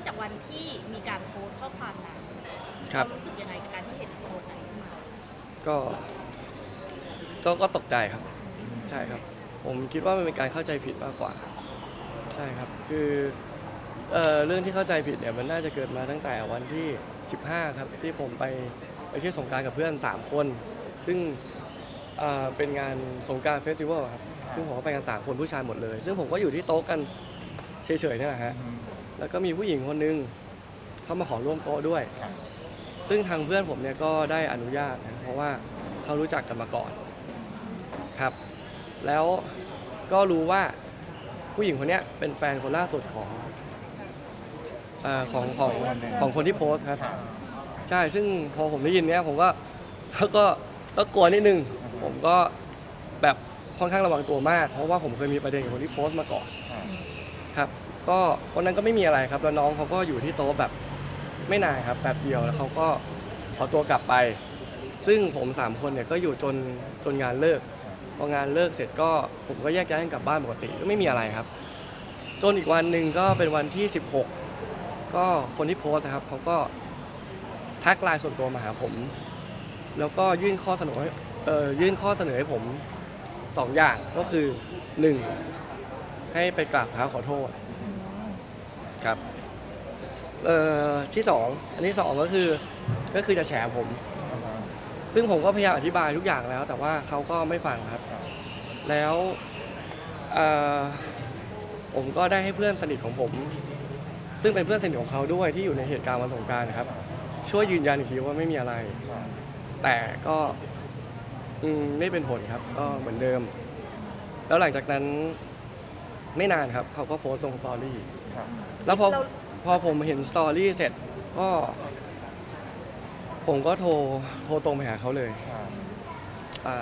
มจากวันที่มีการโพสต์ข้อความนั้นครับ เารู้สึกยังไงกับการที่เห็นโพสต์นั้นขึ้นมาก็ก็ก็ตกใจครับ ใช่ครับ ผมคิดว่ามันเป็นการเข้าใจผิดมากกว่า ใช่ครับ คือเอ่อเรื่องที่เข้าใจผิดเนี่ยมันน่าจะเกิดมาตั้งแต่วันที่ 15 ครับ ที่ผมไปไปเที่ยวสงกรารกับเพื่อน 3 คน ซึ่งเอ่อเป็นงานสงกรารเฟสติวัลครับซึ่งผมก็ไปกัน 3 คนผู้ชายหมดเลย ซึ่งผมก็อยู่ที่โต๊ะกันเฉยๆเนี่ยแหละฮะ แล้วก็มีผู้หญิงคนนึงเข้ามาขอร่วมโต๊ะด้วยครับซึ่งทางเพื่อนผมเนี่ยก็ได้อนุญาตนะเพราะว่าเขารู้จักกันมาก่อนครับ แล้วก็รู้ว่าผู้หญิงคนเนี้ยเป็นแฟนคนล่าสุดของเอ่อของของของคนที่โพสต์ครับค่ะใช่ ซึ่งพอผมได้ยินเนี้ยผมก็ก็ก็กลัวนิดนึง ผมก็แบบค่อนข้างระวังตัวมาก เพราะว่าผมเคยมีประเด็นกับคนที่โพสต์มาก่อนค่ะครับ ก็วันนั้นก็ไม่มีอะไรครับแล้วน้องเขาก็อยู่ที่โต๊ะแบบไม่นานครับแบบเดียวแล้วเขาก็ขอตัวกลับไป ซึ่งผมสามคนเนี่ยก็อยู่จนจนงานเลิกพองานเลิกเสร็จก็ผมก็แยกย้ายกันกลับบ้านปกติก็ไม่มีอะไรครับ จนอีกวันหนึ่งก็เป็นวันที่ 16 ก็คนที่โพสต์นะครับเขาก็ทักไลน์ส่วนตัวมาหาผม แล้วก็ยื่นข้อเสนอให้เอ่อยื่นข้อเสนอให้ผมสองอย่างก็คือหนึ่งให้ไปกราบเท้าขอโทษ ครับเอ่อที่สองอันที่สองก็คือก็คือจะแฉผม ซึ่งผมก็พยายามอธิบายทุกอย่างแล้ว แต่ว่าเขาก็ไม่ฟังครับ แล้วเอ่อผมก็ได้ให้เพื่อนสนิทของผม ซึ่งเป็นเพื่อนสนิทของเขาด้วยที่อยู่ในเหตุการณ์วันสงกรารนะครับ ช่วยยืนยันอีกทีว่าไม่มีอะไร แต่ก็อืมไม่เป็นผลครับ ก็เหมือนเดิม แล้วหลังจากนั้นไม่นานครับ เขาก็โพสต์ลงสตอรี่ค่ะ แล้วพอพอผมเห็นสตอรี่เสร็จก็ ผมก็โทรโทรตรงไปหาเขาเลยค่ะอา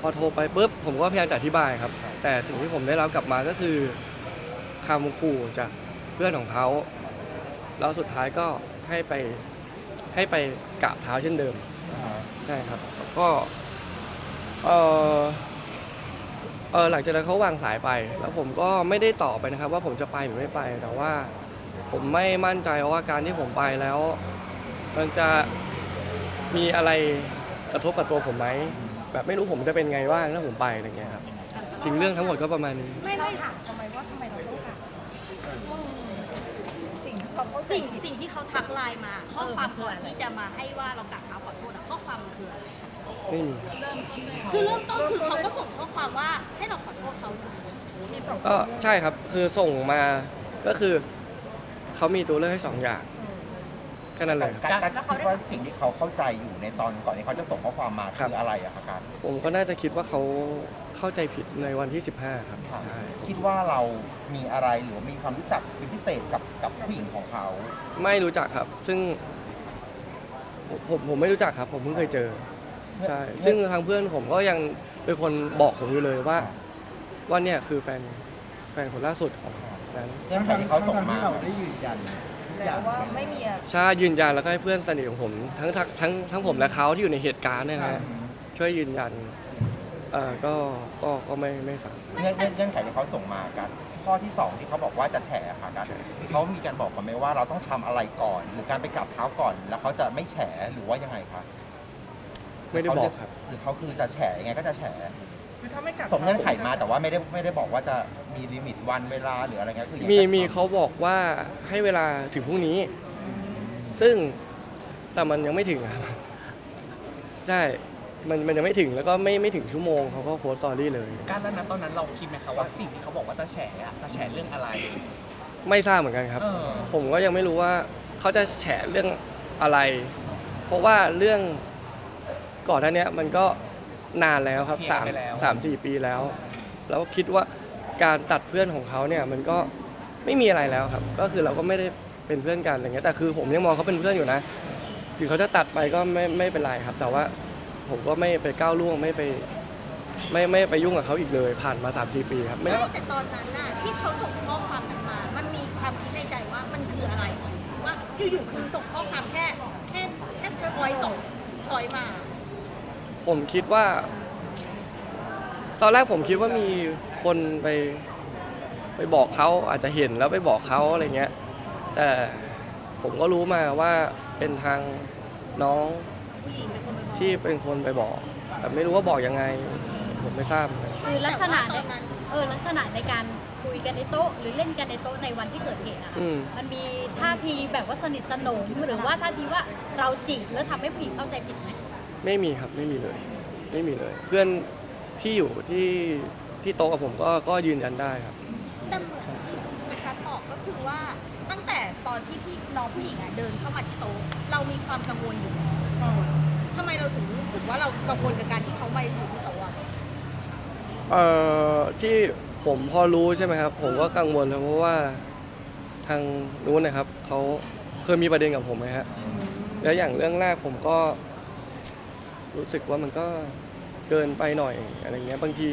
พอโทรไปปุ๊บผมก็พยายามจะอธิบายครับ แต่สิ่งที่ผมได้รับกลับมาก็คือคำขู่จากเพื่อนของเขาแล้วสุดท้ายก็ให้ไปให้ไปกราบเท้าเช่นเดิมค่ะใช่ครับแล้วก็เออ เออหลังจากนั้นเขาวางสายไป แล้วผมก็ไม่ได้ตอบไปนะครับ ว่าผมจะไปหรือไม่ไป แต่ว่าผมไม่มั่นใจว่าการที่ผมไปแล้ว มันจะมีอะไรกระทบกับตัวผมไหมแบบไม่รู้ผมจะเป็นไงบ้างถ้าผมไปอะไรเงี้ยครับจริงเรื่องทั้งหมดก็ประมาณนี้ไม่ไม่ถามทำไมว่าทำไมเราต้องถามสิ่งที่เขาเข้าใจสิ่งผิดสิ่งที่เขาทักไลน์มา ข้อความก่อนที่จะมาให้ว่าเรากราบเท้าขอโทษอะข้อความมันคืออะไร ไม่มีคือเริ่มต้นคือเขาก็ส่งข้อความว่าให้เราขอโทษเขาก็ใช่ครับคือส่งมาก็คือเขามีตัวเลือกให้สองอย่างแค่นั้นเลยครับ การการคิดว่าสิ่งที่เขาเข้าใจอยู่ในตอนก่อนที่เขาจะส่งข้อความมาครับ คืออะไรอะคะการผมก็น่าจะคิดว่าเขาเข้าใจผิดในวันที่ 15 ครับค่ะใช่คิดว่าเรามีอะไรหรือว่ามีความรู้จักเป็นพิเศษกับกับผู้หญิงของเขาไม่รู้จักครับ ซึ่ง ผมผมผมไม่รู้จักครับ ผมเพิ่งเคยเจอ ใช่ซึ่งทางเพื่อนผมก็ยังเป็นคนบอกผมอยู่เลยว่า ว่าเนี่ยคือแฟนแฟนคนล่าสุดของนั้นเงื่อนไขที่เขาส่งมาที่เราได้ยืนยันทุกอย่างว่าไม่มีอะใช่ยืนยันแล้วก็ให้เพื่อนสนิทของผมทั้งทั้งทั้งทั้งผมและเขาที่อยู่ในเหตุการณ์เนี่ยนะฮะช่วยยืนยันเอ่อก็ก็ก็ไม่ไม่ฟัง เงื่อนเงื่อนเงื่อนไขที่เขาส่งมากัน ข้อที่สองที่เขาบอกว่าจะแฉค่ะกันใช่ เขามีการบอกกันไหมว่าเราต้องทำอะไรก่อน หรือการไปกราบเท้าก่อน แล้วเขาจะไม่แฉหรือว่ายังไงคะ ไม่ได้บอกครับ หรือเขาคือจะแฉยังไงก็จะแฉคือถ้าไม่กลับส่งเงื่อนไขมาแต่ว่าไม่ได้ไม่ได้บอกว่าจะมีลิมิตวันเวลาหรืออะไรเงี้ยคือยังไงมีก็มีเขาบอกว่าให้เวลาถึงพรุ่งนี้ ซึ่งแต่มันยังไม่ถึงอะครับใช่มันมันยังไม่ถึงแล้วก็ไม่ไม่ถึงชั่วโมงเขาก็โพสต์สตอรี่เลย การนั้นนะตอนนั้นเราคิดไหมคะว่าสิ่งที่เขาบอกว่าจะแฉอะจะแฉเรื่องอะไร ไม่ทราบเหมือนกันครับ เออ ผมก็ยังไม่รู้ว่าเขาจะแฉเรื่องอะไร เพราะว่าเรื่อง ก่อนหน้าเนี้ยมันก็นานแล้วครับเคลียสาร์มไปแล้ว สามสี่ปีแล้ว แล้วคิดว่าการตัดเพื่อนของเขาเนี่ยมันก็ไม่มีอะไรแล้วครับ ก็คือเราก็ไม่ได้เป็นเพื่อนกันอะไรเงี้ยแต่คือผมยังมองเขาเป็นเพื่อนอยู่นะถึงเขาจะตัดไปก็ไม่ไม่เป็นไรครับ แต่ว่าผมก็ไม่ไปก้าวล่วงไม่ไป ไม่ไม่ไปยุ่งกับเขาอีกเลย ผ่านมา3ามสี่ปีครับไม่ แล้วแต่ตอนนั้นน่ะที่เขาส่งข้อความนั้นมา มันมีความคิดในใจว่ามันคืออะไรว่าอยู่ๆคือส่งข้อความแค่แค่แค่ชอยส่งชอยมา ผมคิดว่า ตอนแรกผมคิดว่ามีคนไป ไปบอกเขาอาจจะเห็นแล้วไปบอกเขาอะไรเงี้ย แต่ผมก็รู้มาว่าเป็นทางน้องผู้หญิงเป็นคนไปบอกที่เป็นคนไปบอก แต่ไม่รู้ว่าบอกยังไง ผมไม่ทราบเหมือนกันคือลักษณะแต่ในว่าตอนนั้นเออลักษณะในการคุยกันในโต๊ะ หรือเล่นกันในโต๊ะในวันที่เกิดเหตุอะอืม มันมีท่าทีแบบว่าสนิทสนมหรือว่าท่าทีว่าเราจีบแล้วทำให้ผู้หญิงเข้าใจผิดไหม ไม่มีครับไม่มีเลย ไม่มีเลย เพื่อนที่อยู่ที่ที่โต๊ะกับผมก็ก็ยืนยันได้ครับ แต่เหมือนที่คุณพัดบอกก็คือว่าตั้งแต่ตอนที่ที่น้องผู้หญิงอะเดินเข้ามาที่โต๊ะเรามีความกังวลอยู่แล้วทำไมเราถึงรู้สึกว่าเรากังวลกับการที่เขามาอยู่ที่โต๊ะอะเอ่อที่ผมพอรู้ใช่ไหมครับ ผมก็กังวลนะเพราะว่าทางนู้นนะครับเขาเคยมีประเด็นกับผมไหมฮะแล้วอย่างเรื่องแรกผมก็ รู้สึกว่ามันก็เกินไปหน่อยอะไรเงี้ยบางที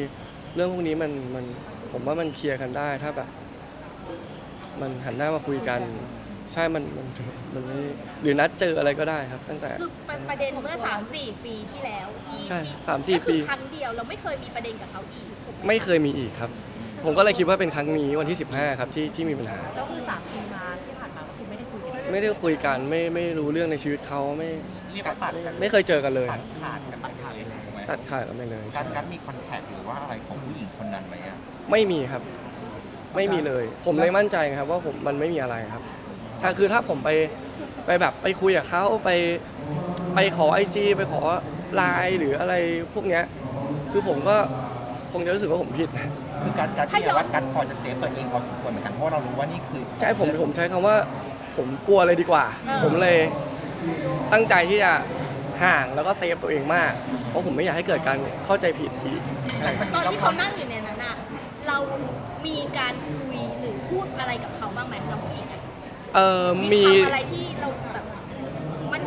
เรื่องพวกนี้มันมันผมว่ามันเคลียร์กันได้ถ้าแบบ มันหันหน้ามาคุยกัน ใช่มันมันมันไม่หรือนัดเจออะไรก็ได้ครับ ตั้งแต่ คือเป็นประเด็นเมื่อ 3 4 ปีที่แล้วที่ใช่ที่สามสี่ก็คือปี ครั้งเดียวเราไม่เคยมีประเด็นกับเขาอีกถูกหไม่เคยมีอีกครับ ผมก็เลยคิดว่าเป็นครั้งนี้วันที่ 15 ครับที่ที่มีปัญหาแล้วคือสามปีมา ได้คุยกันไม่ได้คุยกันไม่ไม่รู้เรื่องในชีวิตเขาไม่เรียกว่าตัดกันไม่เคยเจอกันเลย ตัดขาดกันไปเลยถูกไหมตัดขาดกันไปเลยการการมีคอนแทคหรือว่าอะไรของผู้หญิงคนนั้นไหมอะไม่มีครับ ไม่มีเลย ผมเลยมั่นใจครับ ว่าผมมันไม่มีอะไรครับ ถ้าคือถ้าผมไปไปแบบไปคุยกับเขาไปไปขอไอจีไปขอไลน์หรืออะไรพวกเนี้ย คือผมก็คงจะรู้สึกว่าผมผิด คือการการที่แบบว่าการพอจะเซฟตัวเองพอสมควรเหมือนกันเพราะว่าเรารู้ว่านี่คือใช่ผมผมใช้คำว่า ผมกลัวเลยดีกว่า ผมเลยตั้งใจที่จะห่างแล้วก็เซฟตัวเองมาก เพราะผมไม่อยากให้เกิดการเข้าใจผิดอีกตอนที่เขานั่งอยู่ในนั้นน่ะเรามีการคุยหรือพูดอะไรกับเขาบ้างไหมน้องผู้หญิงอะเออมีมีคำอะไรที่เราแบบมัน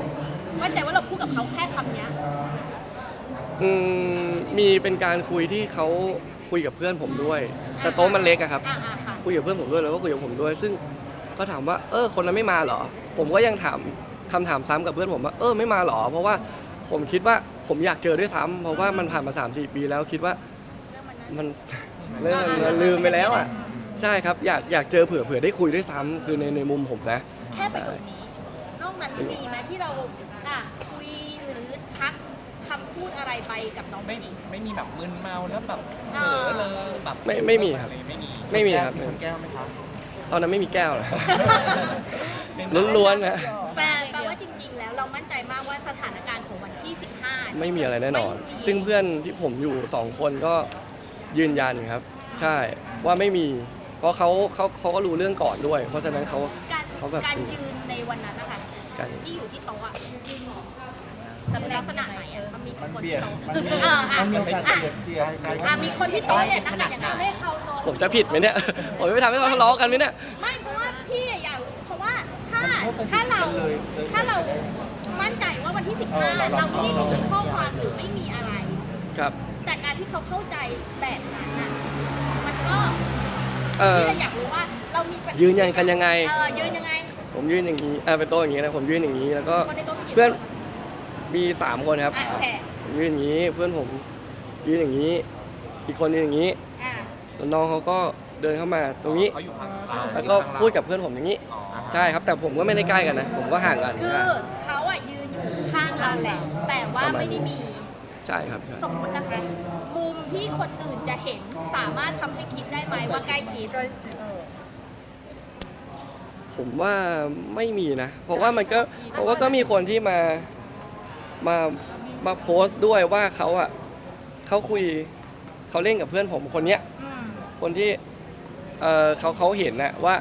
มั่นใจว่าเราพูดกับเขาแค่คำเนี้ยอืมมีเป็นการคุยที่เขาคุยกับเพื่อนผมด้วย แต่โต๊ะมันเล็กอะครับ อ่าอ่าค่ะคุยกับเพื่อนผมด้วยแล้วก็คุยกับผมด้วย ซึ่ง ก็ถามว่าเออคนนั้นไม่มาเหรอ ผมก็ยังถามคำถามซ้ำกับเพื่อนผมว่าเออไม่มาเหรอ เพราะว่าผมคิดว่าผมอยากเจอด้วยซ้ำเพราะว่ามันผ่านมา3 4ปีแล้วคิดว่าเรื่องมันนั้นมันเรื่องมันลืมไปแล้วอะใช่ครับอยากอยากเจอเผื่อเผื่อได้คุยด้วยซ้ำคือในในมุมผมนะ แค่ประโยคนี้นอกนั้นมีไหมที่เราอะคุยหรือทักคำพูดอะไรไปกับน้องไม่ผู้หญิง ไม่มีแบบมึนเมาแล้วแบบเอเผลออเลยแบบไม่ไม่มีครับ อะไม่มีไม่มีครับ มีชนแก้วไหมครับ ตอนนั้นไม่มีแก้วเลยเป็นล้วนๆนะ แปลแปลว่าจริง ๆ แล้วเรามั่นใจมากว่าสถานการณ์ของวันที่ 15ไม่มีอะไรแน่นอน ไม่มีซึ่งเพื่อนที่ผมอยู่สองคนก็ยืนยันครับ ใช่ว่าไม่มี เพราะเขาเขาเขาก็รู้เรื่องก่อนด้วย เพราะฉะนั้นเขา การเขาแบบ การยืนในวันนั้นนะคะการที่อยู่ที่โต๊ะอะยืน เป็นลักษณะไหนอะมันมีมันคนเบียที่ดโต๊ะมันมีเอออะมันมีโอกาสจะเบียดเสียดหรืออะว่ามีคนที่โต๊ะเนี่ยนั่งกันอย่างนั้นผมจะผิดไหมเนี่ยผมจะไปทำให้เขาทะเลาะกันไหมเนี่ยไม่เพราะว่าพี่อยากเพราะว่าถ้าถ้าเราถ้าเรามั่นใจว่าวันที่ 15 เราไม่ได้มีข้อความหรือไม่มีอะไรครับ แต่การที่เขาเข้าใจแบบนั้นน่ะมันก็เออพี่เลยอยากรู้ว่าเรามีปฏิยืนยันกันยังไงเออยืนยังไง ผมยื่นอย่างนี้อ่าเป็นโต๊ะอย่างนี้นะผมยื่นอย่างนี้แล้วก็คนในโต๊ะมีกี่เพื่อนค มีสามคนครับอะโอเคผมยื่นอย่างนี้เพื่อนผมยื่นอย่างนี้ อีกคนยืนอย่างนี้อะแล้วน้องเขาก็เดินเข้ามาตรงนี้ เขาอยู่ข้างเราแล้วก็พูดกับเพื่อนผมอย่างนี้ อ๋อใช่ครับแต่ผมก็ไม่ได้ใกล้กันนะผมก็ห่างกันคือเขาอะยืนอยู่ข้างเราแหละ แต่ว่าไม่ได้มี ใช่ครับใช่สมมตินะคะ มุมที่คนอื่นจะเห็นสามารถทำให้คิดได้ไหมว่าใกล้ชิดผมว่าไม่มีนะ เพราะว่ามันก็เพราะว่าก็มีคนที่มา มามาโพสต์ด้วยว่าเขาอะเขาคุยเขาเล่นกับเพื่อนผมคนเนี้ยอืมคนที่เออเขาเขาเห็นนะว่า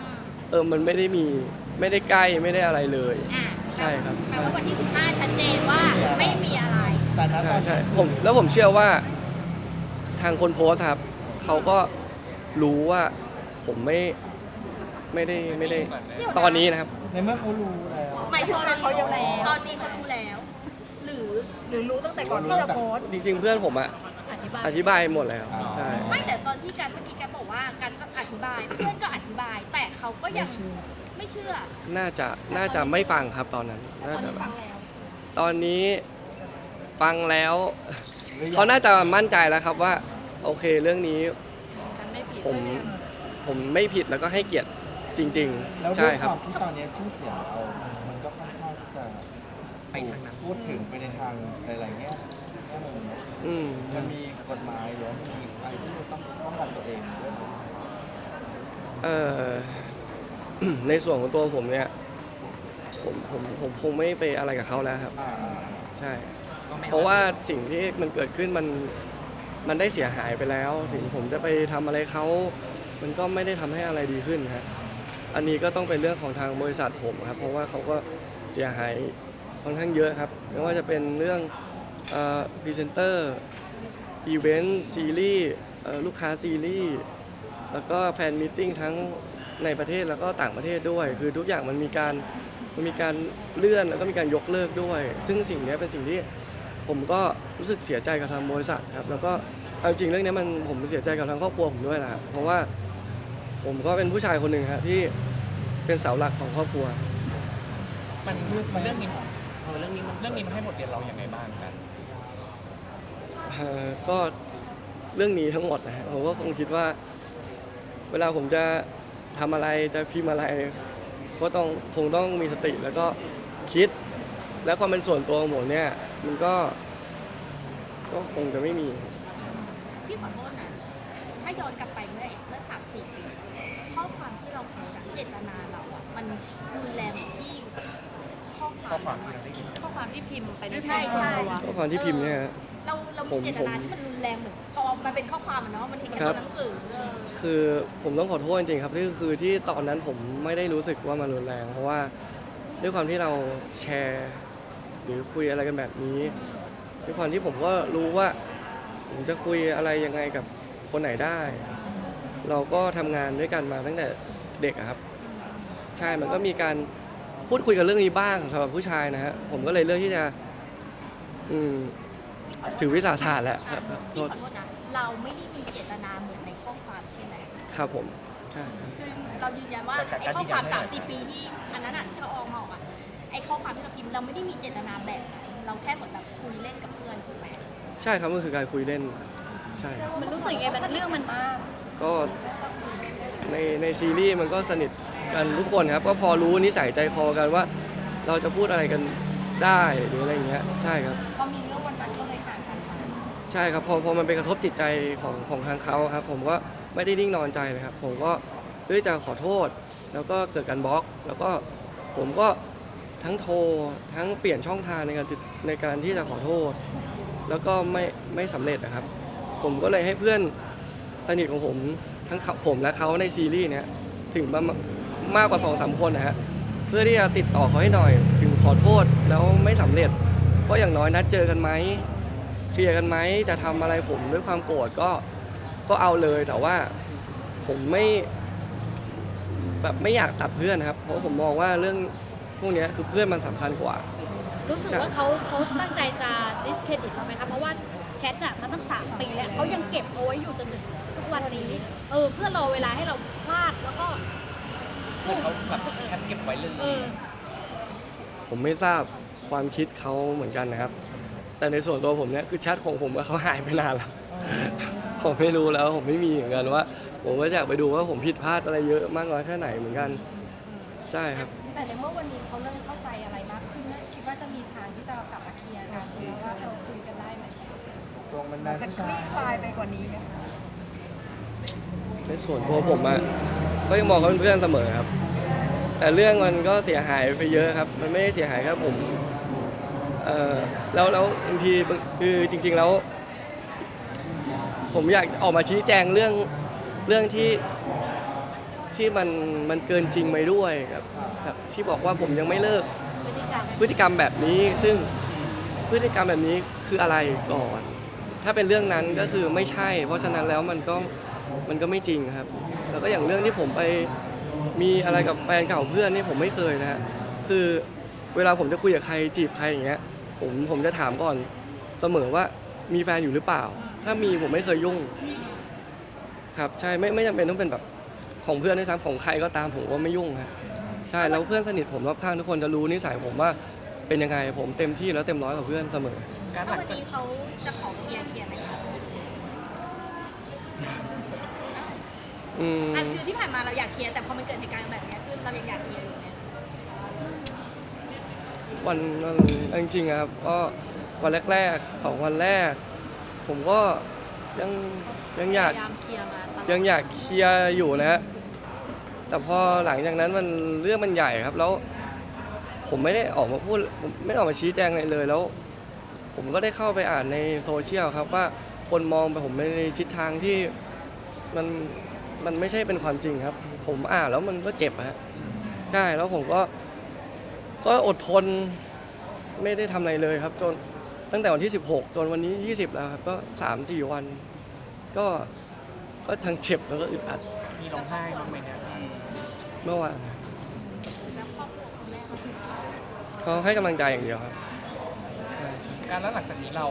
เออมันไม่ได้มีไม่ได้ใกล้ไม่ได้อะไรเลยอะใช่ครับ แปลว่าวันที่ 15 ชัดเจนว่าไม่มีอะไร แต่ณตใช่อนใช่นั้นผมแล้วผมเชื่อว่าทางคนโพสต์ครับเขาก็รู้ว่าผมไม่ไม่ได้ไม่ได้ตอนนี้นะครับ ในเมื่อเขารู้แล้ว หมายถึงตอนนี้เขารู้แล้วตอนนี้เขารู้แล้วหรือ หรือรู้ตั้งแต่ก่อนที่จะโพสต์จริง ๆ เพื่อนผมอะอธิบายอธิบายหมดแล้วใช่ไม่แต่ตอนที่การเมื่อกี้การบอกว่าการก็อธิบาย เพื่อนก็อธิบาย แต่เขาก็ยังไม่เชื่อน่าจะน่าจะไม่ฟังครับตอนนั้นแต่น่าตอนจะนี้ฟังแล้วตอนนี้ฟังแล้วหรือยังเขาน่าจะมั่นใจแล้วครับว่า โอเคเรื่องนี้กันไม่ผิดผมผมไม่ผิดแล้วก็ให้เกียรติจริง แล้วๆ ด้ใช่วยคครับวามที่ตอนนี้ชื่อเสียงเรา มันก็ค่อนข้างที่จะไปทางนั้น พูดถึงไปในทางหลายๆแง่แง่มุมเนอะอืมมันมีกฎหมายหรือว่ามีอะไรที่เราต้องป้องกันตัวเองด้วยไหมเอ่อ ในส่วนของตัวผมเนี่ย ผมผมผมคงไม่ไปอะไรกับเขาแล้วครับ อ่าใช่ ก็ไม่เพราะว่าสิ่งที่มันเกิดขึ้นมันมันได้เสียหายไปแล้ว ถึงผมจะไปทำอะไรเขามันก็ไม่ได้ทำให้อะไรดีขึ้นครับอันนี้ก็ต้องเป็นเรื่องของทางบริษัทผมครับ เพราะว่าเขาก็เสียหาย ค่อนข้างเยอะครับ ไม่ว่าจะเป็นเรื่องพรีเซนเตอร์อีเวนต์ซีรีส์ลูกค้าซีรีส์แล้วก็แฟนมิทติ้งทั้งในประเทศแล้วก็ต่างประเทศด้วย คือทุกอย่างมันมีการมันมีการเลื่อนแล้วก็มีการยกเลิกด้วย ซึ่งสิ่งนี้เป็นสิ่งที่ผมก็รู้สึกเสียใจกับทางบริษัทครับ แล้วก็เอาจริงเรื่องนี้มันผมเสียใจกับทางครอบครัวผมด้วยแหละครับเพราะว่าผมก็เป็นผู้ชายคนหนึ่งครับที่เป็นเสาหลักของครอบครัว มันเรื่องนี้ เออเรื่องนี้มันเรื่องนี้มันให้บทเรียนเราอย่างไรบ้างกันเอ่อก็เรื่องนี้ทั้งหมดนะฮะผมก็คงคิดว่า เวลาผมจะทำอะไรจะพิมพ์อะไร ก็ต้องคงต้องมีสติแล้วก็คิด และความเป็นส่วนตัวของผมเนี่ย มันก็ ก็คงจะไม่มี พี่ขอโทษนะ ถ้าย้อนกลับไปเมื่อ พิมพ์ไปในใช่ใช่ข้อความที่พิมพ์เนี่ยฮะ เราเราผมีมเจตนาที่มันรุนแรงเหมือนพอมันเป็นข้อความอะเนาะมันเห็นในครัตัวบ หนังสือเออคือผมต้องขอโทษจริงๆครับที่คือที่ตอนนั้นผมไม่ได้รู้สึกว่ามันรุนแรง เพราะว่าด้วยความที่เราแชร์หรือคุยอะไรกันแบบนี้ด้วยความที่ผมก็รู้ว่า ผมจะคุยอะไรยังไงกับคนไหนได้ เราก็ทำงานด้วยกันมาตั้งแต่เด็กอะครับ ใช่มันก็มีการ พูดคุยกันเรื่องนี้บ้างสำหรับผู้ชายนะฮะผมก็เลยเลือกที่จะอืมถือวิสาสะแหละครับครับโทพี่ษขอโทษนะ เราไม่ได้มีเจตนาเหมือนในข้อความใช่ไหมครับผมใช่ครับคือเรายืนยันว่าไอ้ข้อความสามสี่ปีที่อันนั้นอะที่เขาออกมาออกอะไอ้ข้อความที่เราพิมพ์เราไม่ได้มีเจตนาแบบนั้นเราแค่เหมือนแบบคุยเล่นกับเพื่อนถูกไหมใช่ครับมันคือการคุยเล่น ใช่ มันรู้สึกไงมันเรื่องมันก็ในในซีรีส์มันก็สนิท กันทุกคนครับ ก็พอรู้นิสัยใจคอกันว่า เราจะพูดอะไรกันได้หรืออะไรอย่างเงี้ยใช่ครับ พอมีเรื่องวันนั้นก็เลยห่างกันไปใช่ครับพอพอมันไปกระทบจิตใจของของทางเขาครับ ผมก็ไม่ได้นิ่งนอนใจเลยครับ ผมก็ด้วยจะขอโทษ แล้วก็เกิดการบล็อก แล้วก็ผมก็ทั้งโทรทั้งเปลี่ยนช่องทางในการติดในการที่จะขอโทษ แล้วก็ไม่ไม่สำเร็จนะครับ ผมก็เลยให้เพื่อนสนิทของผมทั้งเขาผมและเขาในซีรีส์เนี้ยถึงมา มากกว่าสองสามคนนะฮะเพื่อที่จะติดต่อเขาให้หน่อย ถึงขอโทษแล้วไม่สำเร็จ ก็อย่างน้อยนัดเจอกันไหมเคลียร์กันไหมจะทำอะไรผมด้วยความโกรธก็ก็เอาเลยแต่ว่าผมไม่แบบไม่อยากตัดเพื่อนนะครับ เพราะผมมองว่าเรื่องพวกเนี้ยคือเพื่อนมันสำคัญกว่า รู้สึกว่าเขาเขาตั้งใจจะดิสเครดิตเราไหมคะเพราะว่าแชทอะมันตั้งสามปีแล้วเขายังเก็บเอาไว้อยู่จนถึงทุกวันนี้ เออเพื่อรอเวลาให้เราพลาดแล้วก็ เหมือนเขาแบบแคปเก็บไว้เลยเออผมไม่ทราบความคิดเขาเหมือนกันนะครับ แต่ในส่วนตัวผมเนี่ยคือแชทของผมกับเขาหายไปนานแล้ว ผมไม่รู้แล้วผมไม่มีเหมือนกันว่า ผมก็อยากไปดูว่าผมผิดพลาดอะไรเยอะมากน้อยแค่ไหนเหมือนกัน ใช่ครับ แต่ในเมื่อวันนี้เขาเริ่มเข้าใจอะไรมากขึ้นคิดว่าจะมีทางที่จะกลับมาเคลียร์กันแล้วว่าเราคุยกันได้ไหมตรงมันนานจะผู้คชาลี่ยคลายไปกว่านี้ไหมคะในส่วนตัวผมอะ ก็ยังมองเขาเป็นเพื่อนเสมอครับ แต่เรื่องมันก็เสียหายไปเยอะครับ มันไม่ได้เสียหายแค่ผมเอ่อแล้วแล้วบางทีคือจริง ๆแล้ว ผมอยากออกมาชี้แจงเรื่องเรื่องที่ที่มันมันเกินจริงไปด้วยครับครับ ที่บอกว่าผมยังไม่เลิกพฤติกรรมพฤติกรรมแบบนี้ซึ่งพฤติกรรมแบบนี้คืออะไรก่อน ถ้าเป็นเรื่องนั้นก็คือไม่ใช่ เพราะฉะนั้นแล้วมันก็มันก็ไม่จริงครับ แล้วก็อย่างเรื่องที่ผมไปมีอะไรกับแฟนเก่าเพื่อนนี่ผมไม่เคยนะฮะคือเวลาผมจะคุยกับใครจีบใครอย่างเงี้ยผมผมจะถามก่อนเสมอว่ามีแฟนอยู่หรือเปล่า ถ้ามีผมไม่เคยยุ่ง ครับใช่ไม่ไม่จำเป็นต้องเป็นแบบของเพื่อนด้วยซ้ำของใครก็ตามผมก็ไม่ยุ่งฮะใช่แล้วเพื่อนสนิทผมรอบข้างทุกคนจะรู้นิสัยผมว่าเป็นยังไงผมเต็มที่แล้วเต็มร้อยกับเพื่อนเสมอ การหลังวันจากนี้เขาจะขอเคลียร์เคลียร์ไหมคะ ออืม อันคือที่ผ่านมาเราอยากเคลียร์แต่พอมันเกิดเหตุการณ์แบบเนี้ยคือเรายังอยากเคลียร์อยู่ไหมวันวันจริงๆอะครับก็วันแรกๆสองวันแรก ผมก็ยังยังอยาก พยายามเคลียร์มาตลอด ยังอยากเคลียร์อยู่นะฮะ แต่พอหลังจากนั้นมันเรื่องมันใหญ่ครับ แล้ว ผมไม่ได้ออกมาพูดผมไม่ได้ออกมาชี้แจงอะไรเลยแล้ว ผมก็ได้เข้าไปอ่านในโซเชียลครับว่าคนมองไปผมในทิศทางที่มัน มันไม่ใช่เป็นความจริงครับ ผมอ่านแล้วมันก็เจ็บอะฮะใช่แล้วผมก็ ก็อดทนไม่ได้ทำอะไรเลยครับ จนตั้งแต่วันที่ 16 จนวันนี้ 20 แล้วครับ ก็ 3-4 วัน ก็ก็ทั้งเจ็บแล้วก็อึดอัดมีร้องไห้บ้างไหมเนี่ยเมื่อวานแล้วครอบครัวคุณแม่เขาคือเขาให้กำลังใจอย่างเดียวครับใช่ใช่ การแล้วหลังจากนี้เรา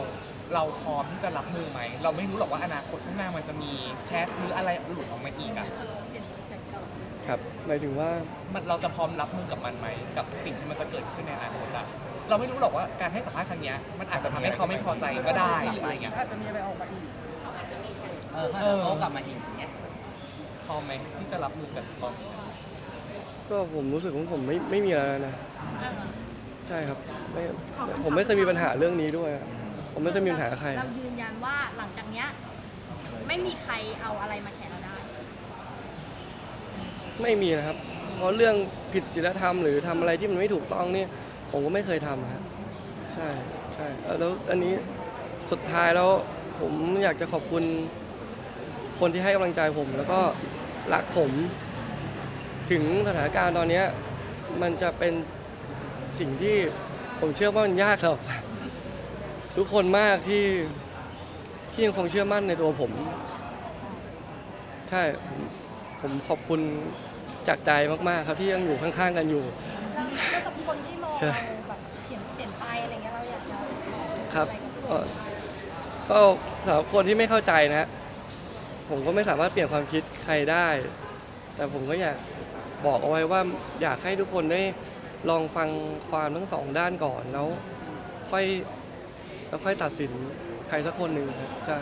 เราพร้อมที่จะรับมือไหม เราไม่รู้หรอกว่าอนาคตข้างหน้ามันจะมีแชทหรืออะไรหลุดออกมาอีกอะครับหมายถึงว่ามันเราจะพร้อมรับมือกับมันไหมกับสิ่งที่มันจะเกิดขึ้นในอนาคตอะเราไม่รู้หรอกว่าการให้สัมภาษณ์ครั้งเนี้ยมันอาจจะทำให้เขาไม่พอใจก็ได้หรืออะไรเงี้ยอาจจะมีอะไรออกมาอีกเออถ้าเขากลับมาอีกเงี้ยพร้อมไหมที่จะรับมือกับตอนนี้ก็ผมรู้สึกว่าผมไม่ไม่มีอะไรแล้วนะใช่ครับไม่ผมไม่เคยมีปัญหาเรื่องนี้ด้วยอะ ผมไม่เคยมีปัญหากับใคร เรายืนยันว่าหลังจากเนี้ยไม่มีใครเอาอะไรมาแชร์เราได้ ไม่มีนะครับ เพราะเรื่องผิดศีลธรรมหรือทำอะไรที่มันไม่ถูกต้องเนี่ย ผมก็ไม่เคยทำครับใช่ใช่เอ่อแล้วอันนี้สุดท้ายแล้วผมอยากจะขอบคุณ คนที่ให้กำลังใจผม แล้วก็รักผม ถึงสถานการณ์ตอนเนี้ยมันจะเป็นสิ่งที่ผมเชื่อว่ามันยากสำหรับ ทุกคนมากที่ที่ยังคงเชื่อมั่นในตัวผม ใช่ผมผมขอบคุณจากใจมาก ๆ ครับที่ยังอยู่ข้าง ๆ กันอยู่แล้วแล้วกับคนที่มองเราแบบเปลี่ยนเปลี่ยนไปอะไรเงี้ยเราอยากจะบอกครับอะไรกับเอ่อก็สำหรับคนที่ไม่เข้าใจนะ ผมก็ไม่สามารถเปลี่ยนความคิดใครได้ แต่ผมก็อยากบอกเอาไว้ว่าอยากให้ทุกคนได้ลองฟังความทั้งสองด้านก่อนแล้ว ค่อย แล้วค่อยตัดสินใครสักคนหนึ่งครับใช่